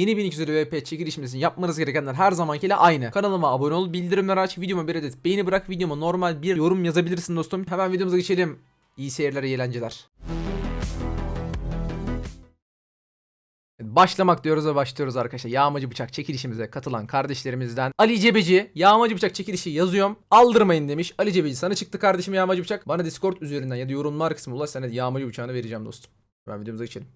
Yeni 1200 VP çekilişimizin yapmanız gerekenler her zamankiyle aynı. Kanalıma abone ol, bildirimleri aç, videoma bir adet beğeni bırak, videoma normal bir yorum yazabilirsin dostum. Hemen videomuza geçelim. İyi seyirler, eğlenceler. Başlamak diyoruz ve başlıyoruz arkadaşlar. Yağmacı bıçak çekilişimize katılan kardeşlerimizden Ali Cebeci yağmacı bıçak çekilişi yazıyorum. Aldırmayın demiş. Ali Cebeci sana çıktı kardeşim yağmacı bıçak. Bana Discord üzerinden ya da yorumlar kısmına ulaş sana yağmacı bıçağını vereceğim dostum. Hemen videomuza geçelim.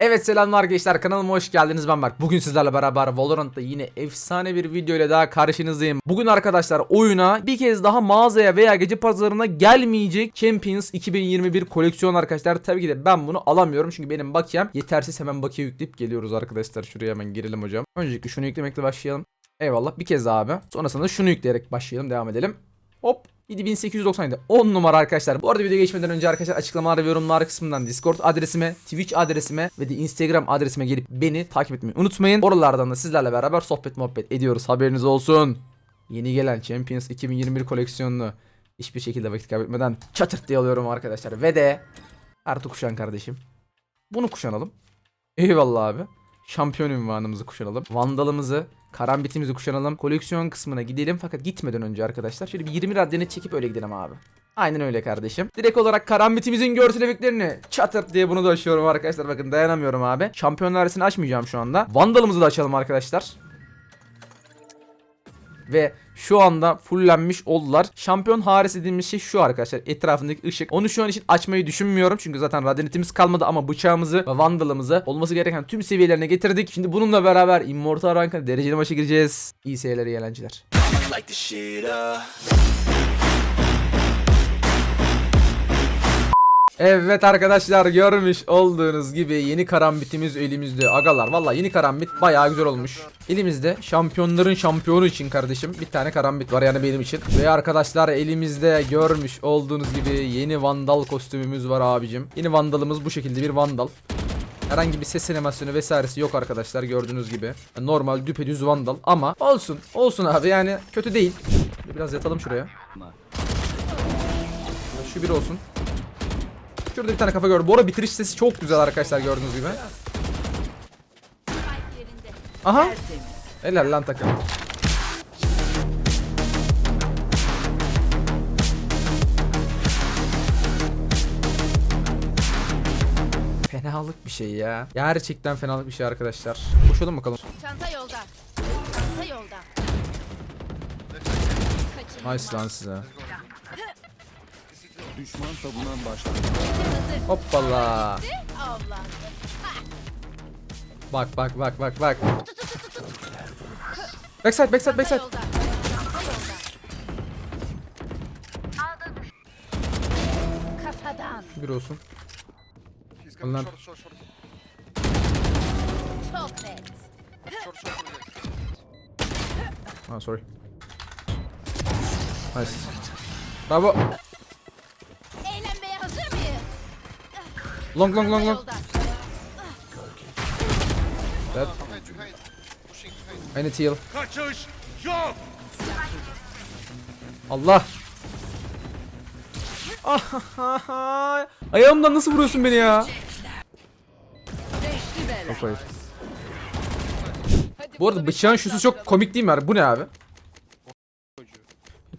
Evet selamlar gençler kanalıma hoş geldiniz ben Berk. Bugün sizlerle beraber Valorant'ta yine efsane bir video ile daha karşınızdayım. Bugün arkadaşlar oyuna bir kez daha mağazaya veya gece pazarına gelmeyecek Champions 2021 koleksiyon arkadaşlar. Tabii ki de ben bunu alamıyorum çünkü benim bakiyem yetersiz hemen bakiye yükleyip geliyoruz arkadaşlar. Şuraya hemen girelim hocam. Öncelikle şunu yüklemekle başlayalım. Eyvallah bir kez abi. Sonrasında şunu yükleyerek başlayalım devam edelim. Hop 7897 10 numara arkadaşlar. Bu arada videoya geçmeden önce arkadaşlar açıklamalar ve yorumlar kısmından Discord adresime, Twitch adresime ve de Instagram adresime gelip beni takip etmeyi unutmayın. Oralardan da sizlerle beraber sohbet muhabbet ediyoruz. Haberiniz olsun. Yeni gelen Champions 2021 koleksiyonunu hiçbir şekilde vakit kaybetmeden çatırt diye alıyorum arkadaşlar. Ve de artık kuşan kardeşim. Bunu kuşanalım. Eyvallah abi. Şampiyon ünvanımızı kuşanalım. Vandalımızı, karambitimizi kuşanalım. Koleksiyon kısmına gidelim fakat gitmeden önce arkadaşlar şöyle bir 20 radyeni çekip öyle gidelim abi. Aynen öyle kardeşim. Direkt olarak karambitimizin görsel efektlerini çatır diye bunu da açıyorum arkadaşlar. Bakın dayanamıyorum abi. Şampiyon dairesini açmayacağım şu anda. Vandalımızı da açalım arkadaşlar. Ve şu anda fullenmiş oldular. Şampiyon harisi dediğimiz şey şu arkadaşlar. Etrafındaki ışık. Onu şu an için açmayı düşünmüyorum. Çünkü zaten radyantimiz kalmadı ama bıçağımızı ve vandalımızı olması gereken tüm seviyelerine getirdik. Şimdi bununla beraber Immortal Rank'a dereceli maça gireceğiz. İyi seyirler, iyi eğlenceler. Light Evet arkadaşlar görmüş olduğunuz gibi yeni karambitimiz elimizde. Agalar valla yeni karambit bayağı güzel olmuş. Elimizde şampiyonların şampiyonu için kardeşim bir tane karambit var yani benim için. Ve arkadaşlar elimizde görmüş olduğunuz gibi yeni vandal kostümümüz var abicim. Yeni vandalımız bu şekilde bir vandal. Herhangi bir ses animasyonu vesairesi yok arkadaşlar gördüğünüz gibi. Normal düpedüz vandal ama olsun olsun abi yani kötü değil. Biraz yatalım şuraya. Şu bir olsun. Şurada bir tane kafa gördüm. Bu arada bitiriş sesi çok güzel arkadaşlar gördüğünüz gibi. Aha. Helal lan takım. Fenalık bir şey ya. Gerçekten fenalık bir şey arkadaşlar. Koşalım bakalım. Çanta yolda. Çanta yolda. Nice lan size. Düşman savunan başladı. Hazır. Hoppala. Bak bak bak bak bak. Backside backside backside. Bir olsun. Çok net. short. Ah sorry. Nice. Bravo. Long long long long. Dead. I need heal. Kaçış yok. Allah. Ah, Ayağımdan nasıl vuruyorsun beni ya? Çok hayır. Hadi Bu arada bıçağın şusu çok komik değil mi? abi? Bu ne abi?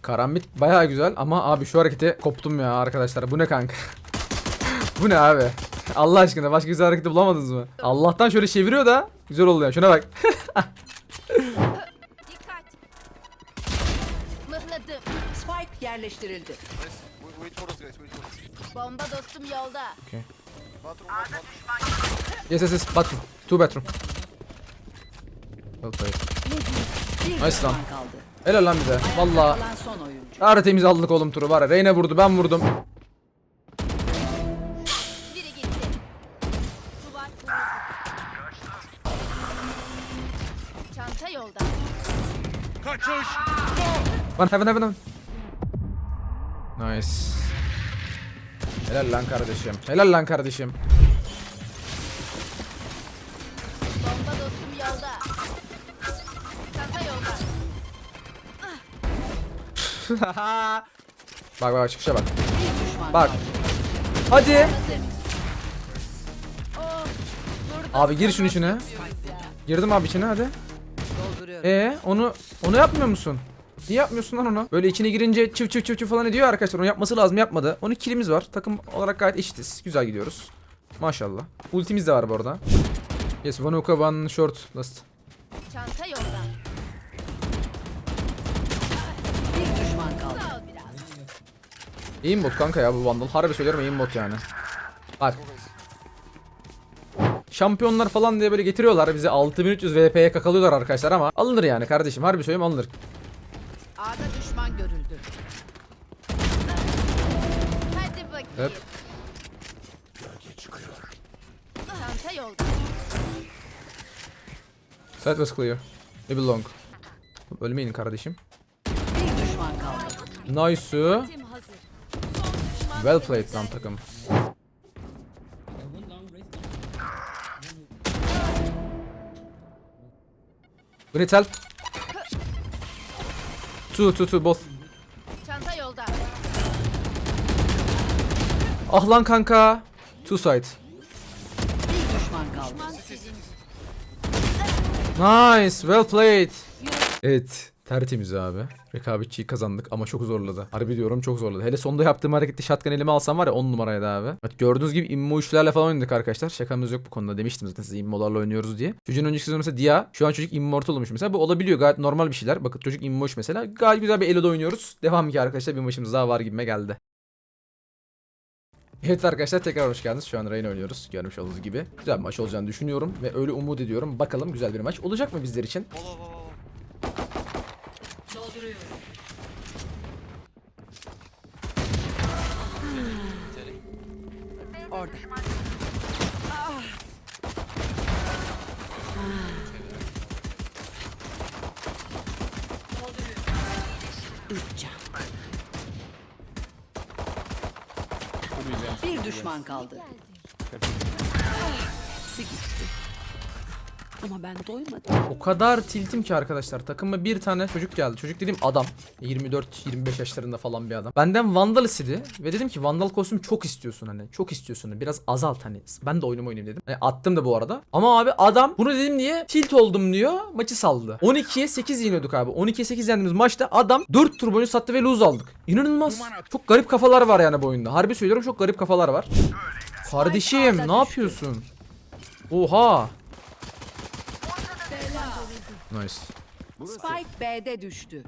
Karambit bayağı güzel ama abi şu harekete koptum ya arkadaşlar. Bu ne kanka? Bu ne abi? Allah aşkına başka güzel hareketi bulamadınız mı? Allah'tan şöyle çeviriyor da güzel oluyor. Şuna bak. Dikkat. Mıhladım. Spike yerleştirildi. Nice. Wait, wait for us, guys. Wait for us. Bomba dostum yolda. Bathroom, bathroom. Yes yes yes. Bathroom. Two bedroom. Well played. Bir Nice düşman lan. kaldı. Helal lan bize. Valla. Kalan son oyuncu. Tertemiz aldık oğlum turu var ya. Reyne vurdu ben vurdum. Lan heaven heaven heaven. Nice. Helal lan kardeşim. Helal lan kardeşim. Bomba dostum yolda. Çanta yolda. bak bak çıkışa bak. Bak. Hadi. Oh, Abi gir şunun içine. Girdim abi içine hadi. Ee onu onu yapmıyor musun? Niye yapmıyorsun lan onu? Böyle içine girince çıv çıv çıv çıv falan ediyor arkadaşlar. Onu yapması lazım yapmadı. 12 kilimiz var. Takım olarak gayet eşitiz. Güzel gidiyoruz. Maşallah. Ultimiz de var bu arada. Yes, one hookah, one short last. Çanta yolda. Bir düşman kaldı. Biraz. Aimbot kanka ya bu Vandal. Harbi söylüyorum aimbot yani. Bak. Şampiyonlar falan diye böyle getiriyorlar bizi 6300 VP'ye kakalıyorlar arkadaşlar ama alınır yani kardeşim harbi söylüyorum alınır. A'da düşman görüldü. Hadi bakayım. Evet. Çanta yolda. Side was clear. Maybe long. Ölmeyin kardeşim. Bir düşman kaldı. Nice. Well played lan takım. We need help. Two, two, two, both. Çanta yolda. Ah lan kanka. Two side. Bir düşman kaldı. Düşman sizin. Nice, well played. Evet, tertemiz abi. Rekabetçiyi kazandık ama çok zorladı. Harbi diyorum çok zorladı. Hele sonda yaptığım harekette shotgun elime alsam var ya 10 numaraydı abi. Evet, gördüğünüz gibi immo üçlerle falan oynadık arkadaşlar. Şakamız yok bu konuda demiştim zaten size immolarla oynuyoruz diye. Çocuğun önceki sezonu mesela Dia. Şu an çocuk immortal olmuş mesela. Bu olabiliyor gayet normal bir şeyler. Bakın çocuk immo üç mesela. Gayet güzel bir elo'da oynuyoruz. Devam ki arkadaşlar bir maçımız daha var gibime geldi. Evet arkadaşlar tekrar hoş geldiniz. Şu an Reyna oynuyoruz. Görmüş olduğunuz gibi. Güzel bir maç olacağını düşünüyorum ve öyle umut ediyorum. Bakalım güzel bir maç olacak mı bizler için? Wall, wall, wall. Orada. Üç can. Bir düşman kaldı. Hepsi gitti. Ama ben doymadım. O kadar tiltim ki arkadaşlar. Takıma bir tane çocuk geldi. Çocuk dediğim adam. 24-25 yaşlarında falan bir adam. Benden Vandal istedi. Ve dedim ki Vandal kostüm çok istiyorsun hani. Çok istiyorsun. Biraz azalt hani. Ben de oyunumu oynayayım dedim. Hani attım da bu arada. Ama abi adam bunu dedim diye tilt oldum diyor. Maçı saldı. 12'ye 8 yeniyorduk abi. 12'ye 8 yendiğimiz maçta adam 4 tur boyunca sattı ve lose aldık. İnanılmaz. Çok garip kafalar var yani bu oyunda. Harbi söylüyorum çok garip kafalar var. Kardeşim ne yapıyorsun? Oha. Nice. Spike B'de düştü.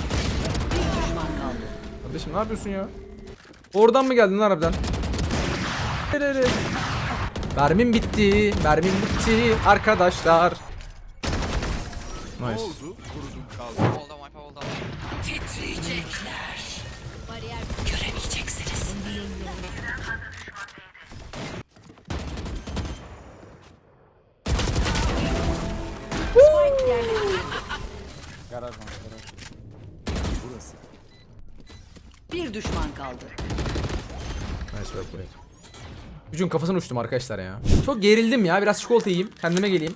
Bir düşman kaldı. Kardeşim ne yapıyorsun ya? Oradan mı geldin lan harbiden? Mermim bitti. Mermim bitti arkadaşlar. Nice. Bariyer Bir düşman kaldı. Nice work play. Gücün kafasını uçtum arkadaşlar ya. Çok gerildim ya. Biraz çikolata yiyeyim. Kendime geleyim.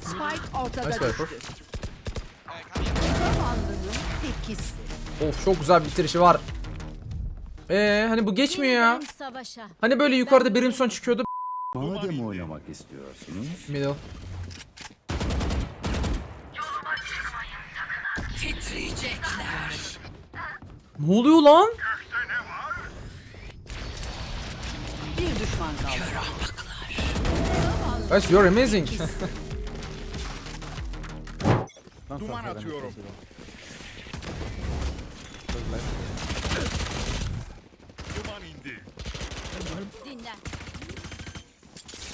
Spike ortada Nice düştü. Viper. Zavallının tekisi. Of çok güzel bir bitirişi var. Eee hani bu geçmiyor ya. Hani böyle yukarıda Brimstone çıkıyordu. Madem oynamak istiyorsunuz. Middle. Ne oluyor lan? Bir düşman kaldı. Guys you're amazing. Duman atıyorum. Duman indi. Dinlen.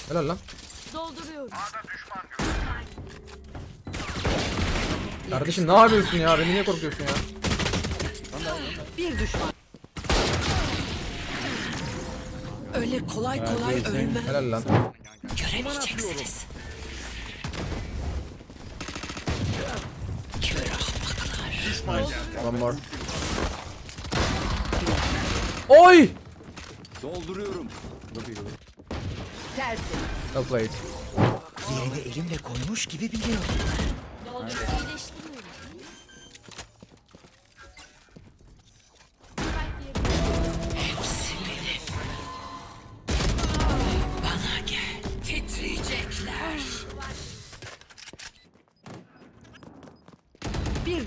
Helal lan. Dolduruyorum. Kardeşim ne yapıyorsun ya? Beni niye korkuyorsun ya? Bir düşman. Öyle kolay kolay ölme. Helal lan. Göremeyeceksiniz. One more. Oy! Dolduruyorum. Tersi. Well played. İyileştiriyorum.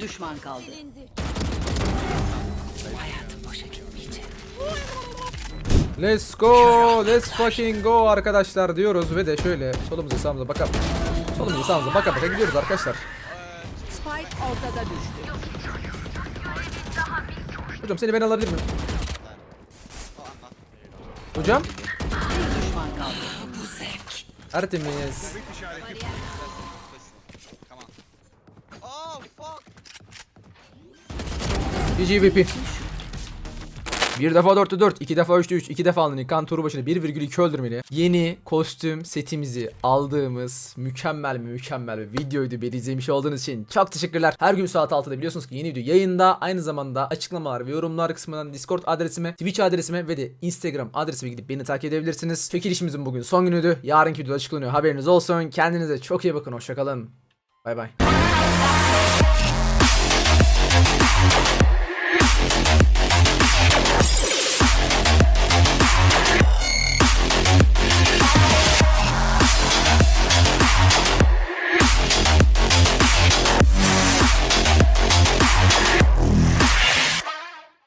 Düşman kaldı. Hayatım boşa gitmeyecek. Let's go, let's fucking go arkadaşlar diyoruz ve de şöyle solumuza sağımıza bakalım. Solumuza sağımıza baka baka gidiyoruz arkadaşlar. Spike ortada düştü. Hocam seni ben alabilir miyim? Hocam? Tertemiz. GGVP. Bir defa 4'te 4, iki defa 3'te 3, iki defa alınıyor. Kan turu başına 1,2 öldürmeli. Yeni kostüm setimizi aldığımız mükemmel mi mükemmel bir videoydu. Beni izlemiş olduğunuz için çok teşekkürler. Her gün saat 6'da biliyorsunuz ki yeni video yayında. Aynı zamanda açıklamalar ve yorumlar kısmından Discord adresime, Twitch adresime ve de Instagram adresime gidip beni takip edebilirsiniz. Çekilişimizin bugün son günüydü. Yarınki videoda açıklanıyor. Haberiniz olsun. Kendinize çok iyi bakın. Hoşçakalın. Bay bay.